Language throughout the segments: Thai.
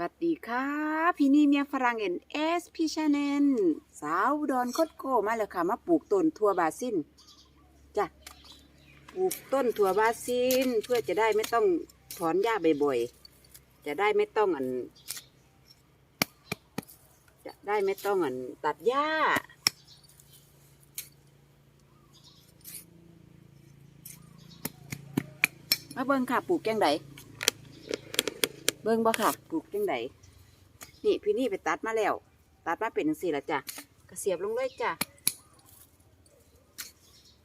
วัสดีค่ะพี่นี่เมียฝรั่งเอ็นเอสพี่ชาแนลสาวดอนคดโกมาแล้วค่ะ มาปลูกต้นทั่วบาซินจ้ะปลูกต้นถั่วบาซินเพื่อจะได้ไม่ต้องถอนหญ้าบ่อยๆจะได้ไม่ต้องอัน จะได้ไม่ต้องอันตัดหญ้ามาเบิ่งค่ะปลูกจังได เบิ่งบ่ค่ะปลูกจังไดนี่พี่นี่ไปตัดมาแล้ว ตัดมาเป็นจังซี่ละจ้ะกระเสียบลงเลยจ้ะ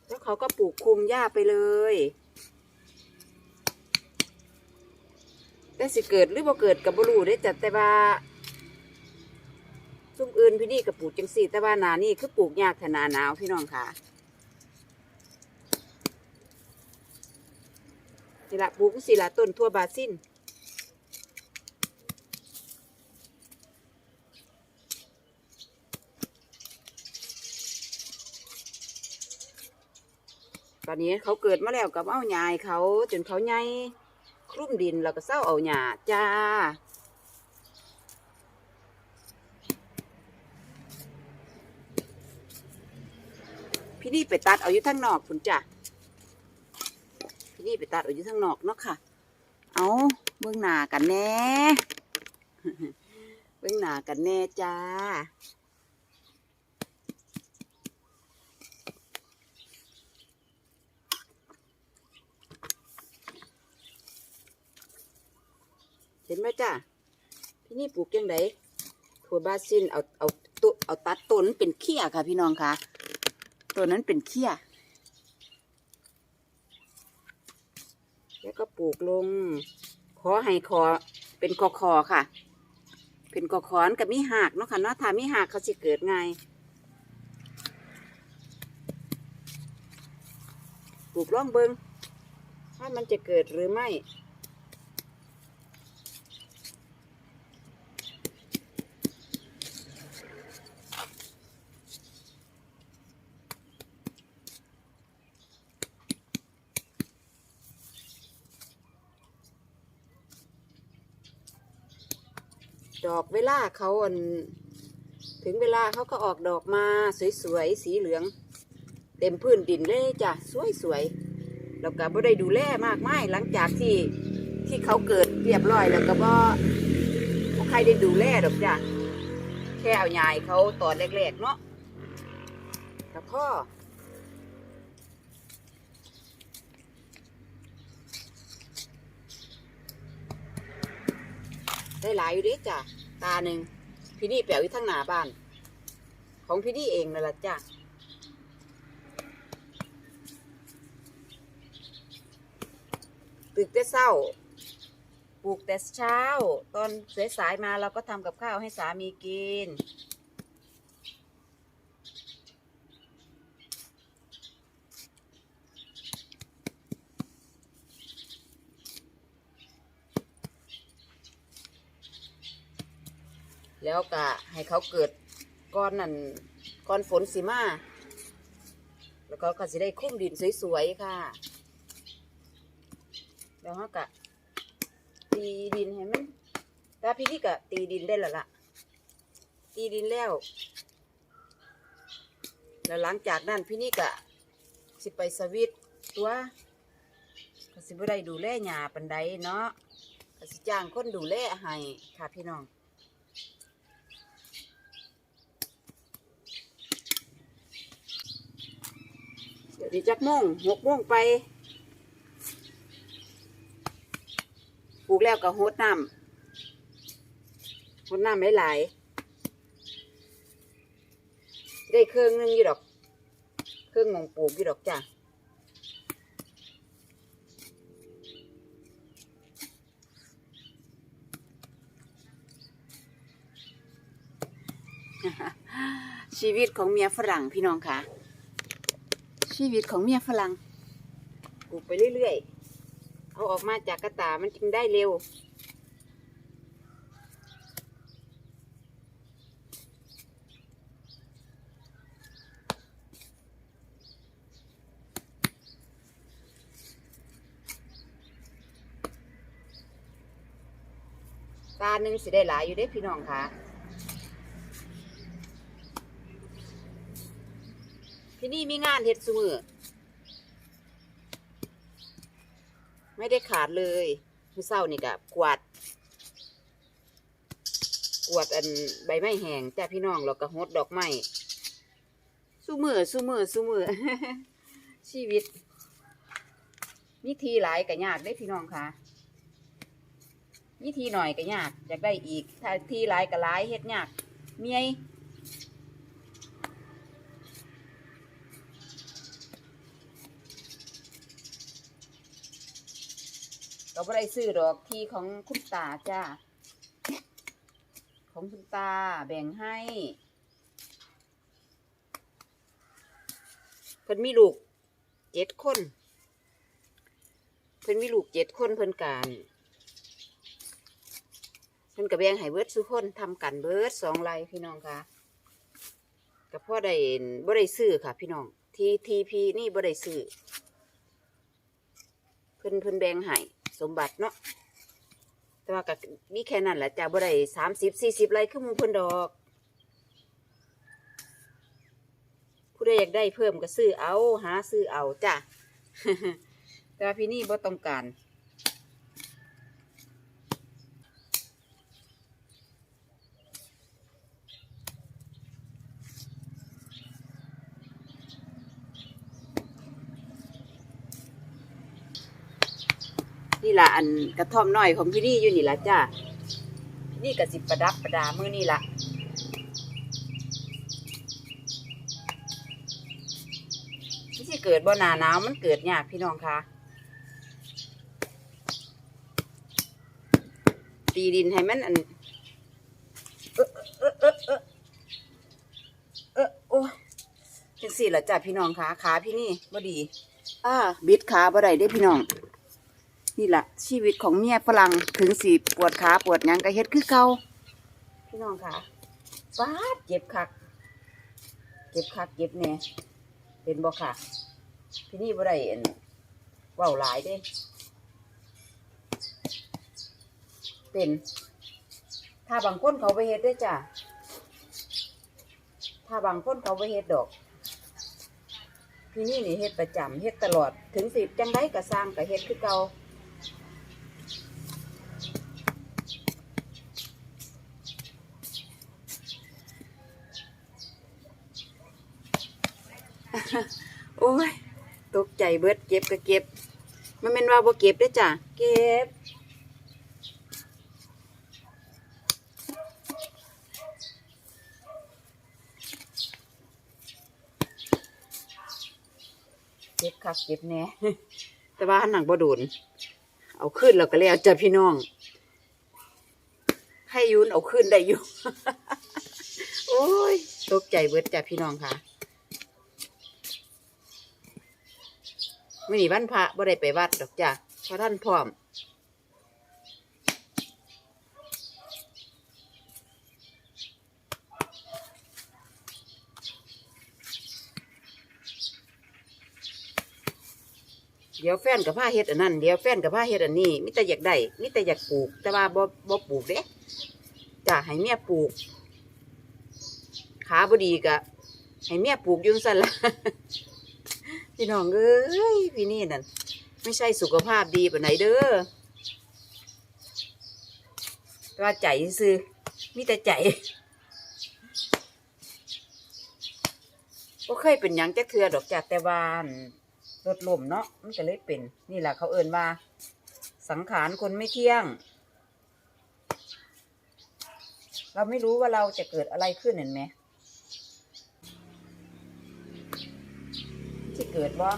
แล้วเขาก็ปลูกคุมหญ้าไปเลยแต่สิเกิดหรือบ่เกิดกับบรูได้จ้ะแต่ว่าซุ่มอื่นพี่นี่ก็ปลูกจังซี่ แต่ว่านานี่คือปลูกยากขนาหนาวพี่น้องค่ะสิละปลูกสิละต้นทั่วบาซิน ตอนนี้เขาเกิดมาแล้วกับเอาหญ้าให้เขาจนเขาใหญ่คลุ้มดินแล้วก็เศร้าเอาหญ้าจ้าพี่นี่ไปตัดเอาอยู่ทั้งนอกคุณจ้ะพี่นี่ไปตัดเอาอยู่ทั้งนอกเนาะค่ะ เอาเบื้องหน้ากันแน่ เบื้องหน้ากันแน่จ้า เห็นไหมจ้าพี่นี่ปลูกยังไงถั่วบาซินเอาเอาตุเอาตัดต้นเป็นเขี้ยค่ะ พี่น้องค่ะตัวนั้นเป็นเขี้ยแล้วก็ปลูกลง ขอให้คอเป็นคอคอค่ะ เป็นกอขอนกับมีหักเนาะค่ะเนาะถ้ามีหักเขาสิเกิดไงปลูกร่องเบิงว่ามันจะเกิดหรือไม่ ดอกเวลาเขาอันถึงเวลาเขาก็ออกดอกมาสวยๆสีเหลือง เต็มพื้นดินเลยจ้ะสวยๆแล้วก็บ่ได้ดูแลมากมายหลังจากที่ที่เขาเกิดเรียบร้อยแล้วก็บ่ใครได้ดูแลดอกจ้ะแค่เอาหญ้าให้เขาตอนแรกๆเนาะกับพ่อได้หลายอยู่เดิจ้ะ ตาหนึ่งพี่นี่แปลวอยู่ทั้งหน้าบ้าน ของพี่นี่เองนั่นแหละจ้ะตื่นแต่เช้า ปลูกแต่เช้า ตอนสายๆมาเราก็ทำกับข้าวให้สามีกิน แล้วก็ให้เขาเกิดก้อนนั่นก้อนฝนสิมาแล้วก็ก็สิได้คุ้มดินสวยๆค่ะ แล้วเขากะตีดินให้มันถ้าพี่นี่กะตีดินได้แล้วล่ะ ตีดินแล้ว แล้วหลังจากนั้นพี่นี่กะสิไปสวิตตัวก็สิบ่ได้ดูแลหญ้าปันใดเนาะก็สิจ้างคนดูแลให้ค่ะพี่น้อง เดี๋ยวจักโมงหกโมงไปปลูกแล้วก็หดน้ำหดน้ำหลายๆได้เครื่องนึงอยู่ดอก เครื่องมองปลูกอยู่ดอกจ้ะชีวิตของเมียฝรั่งพี่น้องค่ะ ชีวิตของเมียฝรั่งปลูกไปเรื่อยๆ เอาออกมาจากกระตามันจึงได้เร็ว ตาหนึ่งสิได้หลายอยู่เด้พี่น้องค่ะ ที่นี่มีงานเฮ็ดซุมือไม่ได้ขาดเลยมื้อเช้านี่ก็กวาด กวาดอันใบไม้แห้งจ้าพี่น้องแล้วก็หดดอกไม้สู้มือสู้มือสู้มือชีวิตมีทีหลายก็ยากได้พี่น้องค่ะมีทีหน่อยก็ยากอยากได้อีกถ้าทีหลายก็หลายเฮ็ดยากเมีย ยก็บ่ได้ซื้อดอกที่ของคุณตาจ้า ของคุณตาแบ่งให้ เพิ่นมีลูกเจ็ดคน เพิ่นมีลูกเจ็ดคนเพิ่นการเพิ่นกับแบ่งให้เบิร์ดสุคนทำกันเบิร์ดสองไรพี่น้องค่ะกับพ่อได้บ่ได้ซื้อค่ะ พี่น้องทีทีพีนี่บ่ได้ซื้อเพิ่นเพิ่นแบ่งให้ สมบัติเนาะแต่ว่าก็มีแค่นั้นแหละจ้าบ่ได้สามสิบสี่สิบไรขึ้นมูเพิ่นดอก ผู้ใดอยากได้เพิ่มก็ซื้อเอาหาซื้อเอาจ้ะแต่ว่าพี่นี่บ่ต้องการ นี่ละอันกระท่อมน้อยของพี่นี่อยู่นี่ละจ้ะพี่นี่กสิบประดับประดามือนี่ละที่สิเกิดบ่หนาหนาวมันเกิดยากพี่น้องคะตีดินให้มันอันเออเออเออเออเออโอ้ยจังสี่ละจ้ะพี่น้องคะขาพี่นี่บ่ดี อ่าบิดขาบ่ได้เด้พี่น้อง นี่แหละชีวิตของเมียฝรั่งถึงสีปวดขาปวดยังก็เฮ็ดคือเก่าพี่น้องค่ะฟาดเจ็บคัก เจ็บคักเจ็บแน่เป็นบ่ค่ะพี่นี่บ่ได้เอ็นว้าหลายเด้ เป็น ถ้าบางคนเขาไปเฮ็ดได้จ้ะถ้าบางคนเขาไปเฮ็ดดอกพี่นี่นี่เฮ็ดประจำเฮ็ดตลอด ถึงสิจังไดก็สร้างก็เฮ็ดคือเก่า โอ้ย ตกใจ เบิดเก็บก็เก็บมันเป็นว่าบ่เก็บได้จ้ะ เก็บ เก็บคักเก็บแน่แต่ว่าหันหนังบ่โดน เอาขึ้นแล้วก็แล้วจ้ะพี่น้อง ให้ยุนเอาขึ้นได้อยู่ โอ้ย ตกใจเบิดจ้ะพี่น้องค่ะ มื่อนี้วันพระบ่ได้ไปวัดดอกจ้ะเพราะท่านพร้อม เดี๋ยวแฟนกับผ้าเฮ็ดอันนั้น เดี๋ยวแฟนกับผ้าเฮ็ดอันนี้มิแต่อยากได้มิแต่อยากปลูก แต่ว่าบ่บ่ปลูกเด้จ้ะให้เมียปลูก ขาบ่ดีกะให้เมียปลูกยุ่งสั่นละ พี่น้องเอ้ยพี่นี่นั่นไม่ใช่สุขภาพดีปานไหนเด้อต่ว่าใจซื้อมีแต่ใจก็เคยเป็นยังจักเทือดอกจากแต่วานรถลมเนาะมันก็เลยเป็น นี่แหละเขาเอ่นว่า สังขารคนไม่เที่ยง เราไม่รู้ว่าเราจะเกิดอะไรขึ้นเห็นไหม เกิดบ่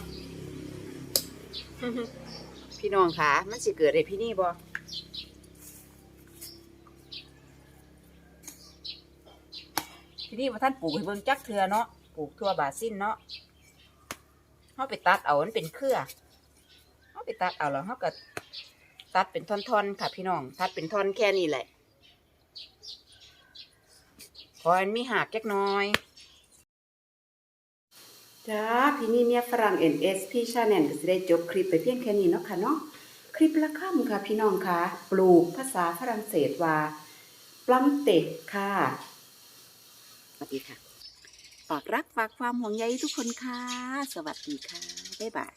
พี่น้องคะมันสิเกิดไอ้พี่นี่บ่พี่นี่ว่าท่านปลูกให้เบิ่งจักเทือเนาะปลูกทั่วบาซินเนาะเฮาไปตัดเอามันเป็นเครือเฮาไปตัดเอาแล้วเฮาก็ตัดเป็นท่อนๆค่ะพี่น้องตัดเป็นท่อนแค่นี้แหละพอมันมีหากจักหน้อย จ้าพี่นี่เมียฝรั่ง NS พี่ชาแนลก็จะได้จบคลิปไปเพียงแค่นี้เนาะค่ะเนาะคลิปละค่ำค่ะพี่น้องค่ะปลูกภาษาฝรั่งเศสว่าปลัมเตะค่ะสวัสดีค่ะฝากรักฝากความห่วงใยทุกคนค่ะ สวัสดีค่ะ บ๊ายบาย